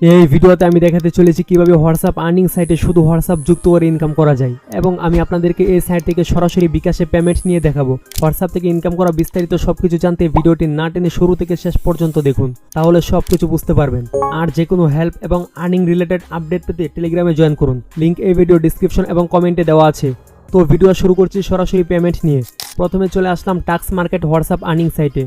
এই ভিডিওতে আমি দেখাতে চলেছি কীভাবে হোয়াটসঅ্যাপ আর্নিং সাইটে শুধু হোয়াটসঅ্যাপ যুক্ত করে ইনকাম করা যায়। এবং আমি আপনাদেরকে এই সাইট থেকে সরাসরি বিকাশে পেমেন্ট নিয়ে দেখাবো। হোয়াটসঅ্যাপ থেকে ইনকাম করা বিস্তারিত সবকিছু জানতে ভিডিওটি না টেনে শুরু থেকে শেষ পর্যন্ত দেখুন। তাহলে সবকিছু বুঝতে পারবেন। আর যে কোনো হেল্প এবং আর্নিং রিলেটেড আপডেট পেতে টেলিগ্রামে জয়েন করুন। লিঙ্ক এই ভিডিও ডিসক্রিপশন এবং কমেন্টে দেওয়া আছে। তো ভিডিও শুরু করছি সরাসরি পেমেন্ট নিয়ে। প্রথমে চলে আসলাম টাক্স মার্কেট হোয়াটসঅ্যাপ আর্নিং সাইটে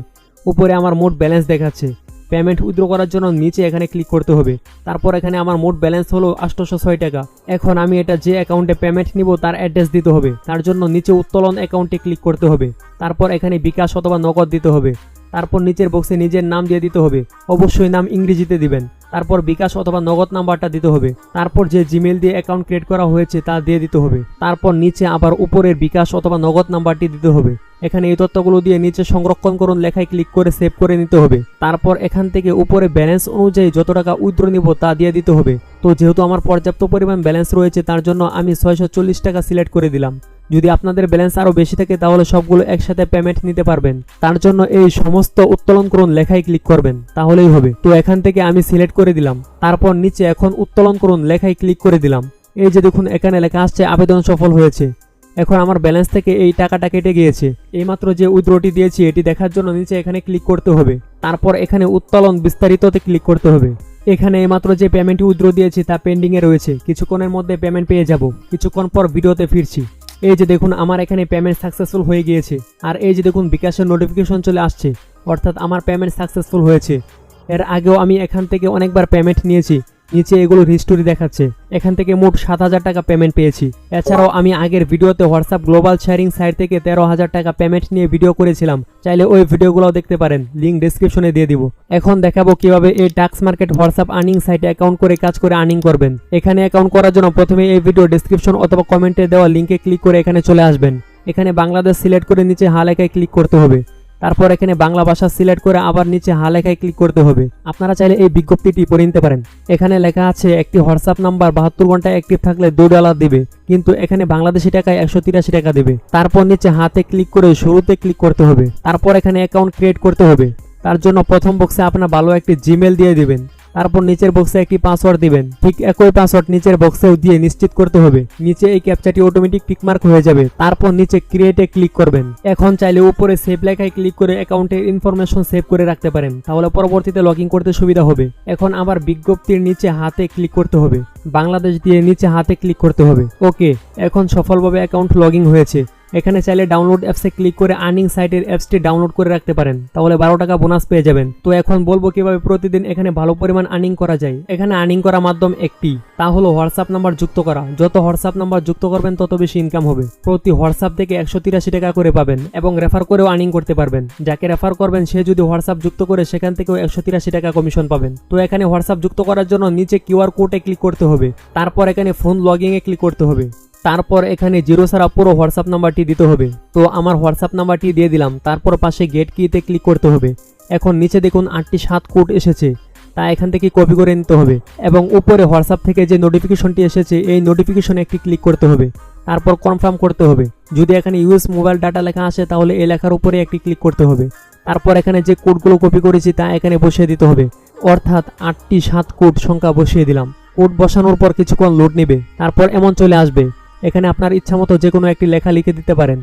উপরে আমার মোট ব্যালেন্স দেখাচ্ছে। পেমেন্ট উইথড্র করার জন্য নিচে এখানে ক্লিক করতে হবে। তারপর এখানে আমার মোট ব্যালেন্স হলো আটশোশো ছয় টাকা। এখন আমি এটা যে অ্যাকাউন্টে পেমেন্ট নিব তার অ্যাড্রেস দিতে হবে। তার জন্য নিচে উত্তোলন অ্যাকাউন্টে ক্লিক করতে হবে। তারপর এখানে বিকাশ অথবা নগদ দিতে হবে। তারপর নিচের বক্সে নিজের নাম দিয়ে দিতে হবে। অবশ্যই নাম ইংরেজিতে দিবেন। তারপর বিকাশ অথবা নগদ নাম্বারটা দিতে হবে। তারপর যে জিমেল দিয়ে অ্যাকাউন্ট ক্রিয়েট করা হয়েছে তা দিয়ে দিতে হবে। তারপর নিচে আবার উপরের বিকাশ অথবা নগদ নাম্বারটি দিতে হবে। এখানে এই তথ্যগুলো দিয়ে নিচে সংরক্ষণ করুন, লেখায় ক্লিক করে সেভ করে নিতে হবে। তারপর এখান থেকে উপরে ব্যালেন্স অনুযায়ী যত টাকা উইথড্র নিব তা দিয়ে দিতে হবে। তো যেহেতু আমার পর্যাপ্ত পরিমাণ ব্যালেন্স রয়েছে, তার জন্য আমি ছয়শো চল্লিশ টাকা সিলেক্ট করে দিলাম। যদি আপনাদের ব্যালেন্স আরও বেশি থাকে, তাহলে সবগুলো একসাথে পেমেন্ট নিতে পারবেন। তার জন্য এই সমস্ত উত্তোলন করুন, লেখায় ক্লিক করবেন। তাহলেই হবে। তো এখান থেকে আমি সিলেক্ট করে দিলাম। তারপর নিচে এখন উত্তোলন করুন, লেখায় ক্লিক করে দিলাম। এই যে দেখুন, এখানে লেখা আসছে, আবেদন সফল হয়েছে। এখন আমার ব্যালেন্স থেকে এই টাকাটা কেটে গিয়েছে। এইমাত্র যে উইথড্রটি দিয়েছি, এটি দেখার জন্য নিচে এখানে ক্লিক করতে হবে। তারপর এখানে উত্তোলন বিস্তারিততে ক্লিক করতে হবে। এখানে এইমাত্র যে পেমেন্টটি উইথড্র দিয়েছি, তা পেন্ডিংয়ে রয়েছে। কিছুক্ষণের মধ্যে পেমেন্ট পেয়ে যাব। কিছুক্ষণ পর ভিডিওতে ফিরছি। এই যে দেখুন, আমার এখানে পেমেন্ট সাকসেসফুল হয়ে গিয়েছে। আর এই যে দেখুন, বিকাশের নোটিফিকেশন চলে আসছে। অর্থাৎ আমার পেমেন্ট সাকসেসফুল হয়েছে। এর আগেও আমি এখান থেকে অনেকবার পেমেন্ট নিয়েছি। নিচে এগুলো হিস্টোরি দেখাচ্ছে। এখান থেকে মোট সাত হাজার টাকা পেমেন্ট পেয়েছি। এছাড়াও আমি আগের ভিডিওতে হোয়াটসঅ্যাপ গ্লোবাল শেয়ারিং সাইট থেকে তেরো হাজার টাকা পেমেন্ট নিয়ে ভিডিও করেছিলাম। চাইলে ওই ভিডিওগুলোও দেখতে পারেন। লিঙ্ক ডিসক্রিপশনে দিয়ে দিব। এখন দেখাবো কীভাবে এই টাক্স মার্কেট হোয়াটসঅ্যাপ আর্নিং সাইটে অ্যাকাউন্ট করে কাজ করে আর্নিং করবেন। এখানে অ্যাকাউন্ট করার জন্য প্রথমে এই ভিডিও ডিসক্রিপশন অথবা কমেন্টে দেওয়া লিঙ্কে ক্লিক করে এখানে চলে আসবেন। এখানে বাংলাদেশ সিলেক্ট করে নিচে হা লেখায় ক্লিক করতে হবে। তারপর এখানে বাংলা ভাষা সিলেক্ট করে আবার নিচে হা লেখায় ক্লিক করতে হবে। আপনারা চাইলে এই বিজ্ঞপ্তিটি পড়ে নিতে পারেন। এখানে লেখা আছে একটি হোয়াটসঅ্যাপ নাম্বার বাহাত্তর ঘণ্টা অ্যাক্টিভ থাকলে দু ডলার দেবে, কিন্তু এখানে বাংলাদেশি টাকায় একশো তিরাশি টাকা দেবে। তারপর নিচে হাতে ক্লিক করে শুরুতে ক্লিক করতে হবে। তারপর এখানে অ্যাকাউন্ট ক্রিয়েট করতে হবে। তার জন্য প্রথম বক্সে আপনার ভালো একটি জিমেল দিয়ে দিবেন। তারপর নিচের বক্সে একটি পাসওয়ার্ড দিবেন। ঠিক একই পাসওয়ার্ড নিচের বক্সেও দিয়ে নিশ্চিত করতে হবে। নিচে এই ক্যাপচাটি অটোমেটিক টিকমার্ক হয়ে যাবে। তারপর নিচে ক্রিয়েটে ক্লিক করবেন। এখন চাইলে উপরে সেভ লেখায় ক্লিক করে অ্যাকাউন্টের ইনফরমেশন সেভ করে রাখতে পারেন। তাহলে পরবর্তীতে লগ করতে সুবিধা হবে। এখন আবার বিজ্ঞপ্তির নিচে হাতে ক্লিক করতে হবে। বাংলাদেশ দিয়ে নিচে হাতে ক্লিক করতে হবে। ওকে এখন সফলভাবে অ্যাকাউন্ট লগইন হয়েছে। এখানে চাইলে ডাউনলোড অ্যাপসে ক্লিক করে আর্নিং সাইটের অ্যাপসটি ডাউনলোড করে রাখতে পারেন। তাহলে বারো টাকা বোনাস পেয়ে যাবেন। তো এখন বলব কীভাবে প্রতিদিন এখানে ভালো পরিমাণ আর্নিং করা যায়। এখানে আর্নিং করার মাধ্যম একটি, তা হলো হোয়াটসঅ্যাপ নাম্বার যুক্ত করা। যত হোয়াটসঅ্যাপ নাম্বার যুক্ত করবেন, তত বেশি ইনকাম হবে। প্রতি হোয়াটসঅ্যাপ থেকে একশো তিরাশি টাকা করে পাবেন এবং রেফার করেও আর্নিং করতে পারবেন। যাকে রেফার করবেন, সে যদি হোয়াটসঅ্যাপ যুক্ত করে, সেখান থেকেও একশো তিরাশি টাকা কমিশন পাবেন। তো এখানে হোয়াটসঅ্যাপ যুক্ত করার জন্য নিচে কিউআর কোডে ক্লিক করতে হবে। তারপর এখানে ফোন লগিংয়ে ক্লিক করতে হবে। তারপর এখানে জিরো ছাড়া পুরো হোয়াটসঅ্যাপ নাম্বারটি দিতে হবে। তো আমার হোয়াটসঅ্যাপ নাম্বারটি দিয়ে দিলাম, তারপর পাশে গেট কিতে ক্লিক করতে হবে। এখন নিচে দেখুন আটটি সাত কোড এসেছে, তা এখান থেকে কপি করে নিতে হবে এবং উপরে হোয়াটসঅ্যাপ থেকে যে নোটিফিকেশনটি এসেছে, এই নোটিফিকেশনে একটি ক্লিক করতে হবে। তারপর কনফার্ম করতে হবে। যদি এখানে ইউএস মোবাইল ডাটা লেখা আসে, তাহলে এই লেখার উপরে একটি ক্লিক করতে হবে। তারপর এখানে যে কোডগুলো কপি করেছি, তা এখানে বসিয়ে দিতে হবে। অর্থাৎ আটটি সাত কোড সংখ্যা বসিয়ে দিলাম। কোড বসানোর পর কিছুক্ষণ লোড নেবে, তারপর এমন চলে আসবে। এখানে আপনার ইচ্ছা মতো যে কোনো একটি লেখা লিখে দিতে পারেন।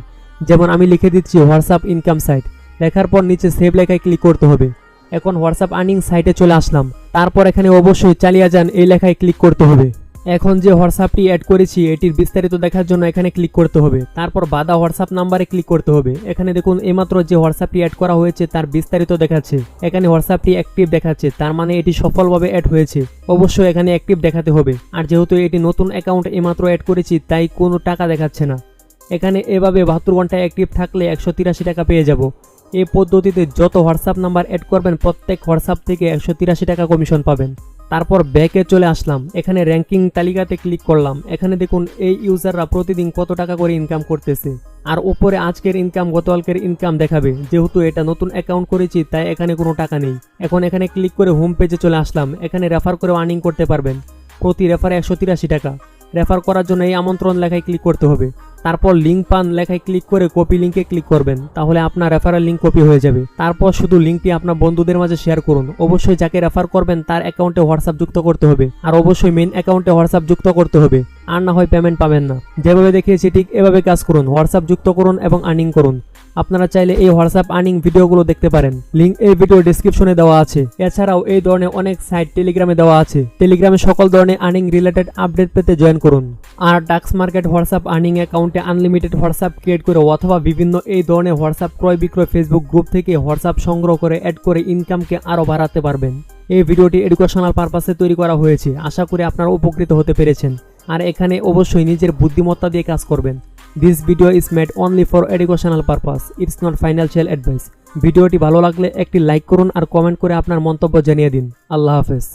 যেমন আমি লিখে দিচ্ছি হোয়াটসঅ্যাপ ইনকাম সাইট। লেখার পর নিচে সেভ লেখায় ক্লিক করতে হবে। এখন হোয়াটসঅ্যাপ আর্নিং সাইটে চলে আসলাম। তারপর এখানে অবশ্যই চালিয়ে যান, এই লেখায় ক্লিক করতে হবে। এখন যে হোয়াটসঅ্যাপটি অ্যাড করেছি, এটির বিস্তারিত দেখার জন্য এখানে ক্লিক করতে হবে। তারপর বাদা হোয়াটসঅ্যাপ নাম্বারে ক্লিক করতে হবে। এখানে দেখুন, এইমাত্র যে হোয়াটসঅ্যাপটি অ্যাড করা হয়েছে, তার বিস্তারিত দেখাচ্ছে। এখানে হোয়াটসঅ্যাপটি অ্যাক্টিভ দেখাচ্ছে, তার মানে এটি সফলভাবে অ্যাড হয়েছে। অবশ্যই এখানে অ্যাক্টিভ দেখাতে হবে। আর যেহেতু এটি নতুন অ্যাকাউন্ট এইমাত্র অ্যাড করেছি, তাই কোনো টাকা দেখাচ্ছে না। এখানে এভাবে বাহাত্তর ঘণ্টা অ্যাক্টিভ থাকলে একশো তিরাশি টাকা পেয়ে যাব। এই পদ্ধতিতে যত হোয়াটসঅ্যাপ নাম্বার অ্যাড করবেন, প্রত্যেক হোয়াটসঅ্যাপ থেকে একশো তিরাশি টাকা কমিশন পাবেন। তারপর ব্যাকে চলে আসলাম। এখানে র্যাঙ্কিং তালিকাতে ক্লিক করলাম। এখানে দেখুন, এই ইউজাররা প্রতিদিন কত টাকা করে ইনকাম করতেছে। আর উপরে আজকের ইনকাম গতকালকের ইনকাম দেখাবে। যেহেতু এটা নতুন অ্যাকাউন্ট করেছি, তাই এখানে কোনো টাকা নেই। এখন এখানে ক্লিক করে হোম পেজে চলে আসলাম। এখানে রেফার করে আর্নিং করতে পারবেন। প্রতি রেফারে একশো তিরাশি টাকা। রেফার করার জন্য এই আমন্ত্রণ লেখায় ক্লিক করতে হবে। তারপর লিঙ্ক পান, লেখায় ক্লিক করে কপি লিঙ্কে ক্লিক করবেন। তাহলে আপনার রেফারেল লিঙ্ক কপি হয়ে যাবে। তারপর শুধু লিঙ্কটি আপনার বন্ধুদের মাঝে শেয়ার করুন। অবশ্যই যাকে রেফার করবেন তার অ্যাকাউন্টে হোয়াটসঅ্যাপ যুক্ত করতে হবে। আর অবশ্যই মেন অ্যাকাউন্টে হোয়াটসঅ্যাপ যুক্ত করতে হবে। আর না হয় পেমেন্ট পাবেন না। যেভাবে দেখিয়েছি, ঠিক এভাবে কাজ করুন হোয়াটসঅ্যাপ যুক্ত করুন এবং আর্নিং করুন। আপনারা চাইলে এই হোয়াটসঅ্যাপ আর্নিং ভিডিওগুলো দেখতে পারেন। লিঙ্ক এই ভিডিও ডিসক্রিপশনে দেওয়া আছে। এছাড়াও এই ধরনের অনেক সাইট টেলিগ্রামে দেওয়া আছে। টেলিগ্রামে সকল ধরনের আর্নিং রিলেটেড আপডেট পেতে জয়েন করুন। আর ডাক্স মার্কেট হোয়াটসঅ্যাপ আর্নিং অ্যাকাউন্টে আনলিমিটেড হোয়াটসঅ্যাপ ক্রিয়েট করে অথবা বিভিন্ন এই ধরনের হোয়াটসঅ্যাপ ক্রয় বিক্রয় ফেসবুক গ্রুপ থেকে হোয়াটসঅ্যাপ সংগ্রহ করে অ্যাড করে ইনকামকে আরও বাড়াতে পারবেন। এই ভিডিওটি এডুকেশনাল পারপাসে তৈরি করা হয়েছে। আশা করি আপনারা উপকৃত হতে পেরেছেন। আর এখানে অবশ্যই নিজের বুদ্ধিমত্তা দিয়ে কাজ করবেন। This video is made only for educational purpose it's not financial advice ভিডিওটি ভালো লাগলে একটি লাইক করুন আর কমেন্ট করে আপনার মন্তব্য জানিয়ে দিন। আল্লাহ হাফেজ।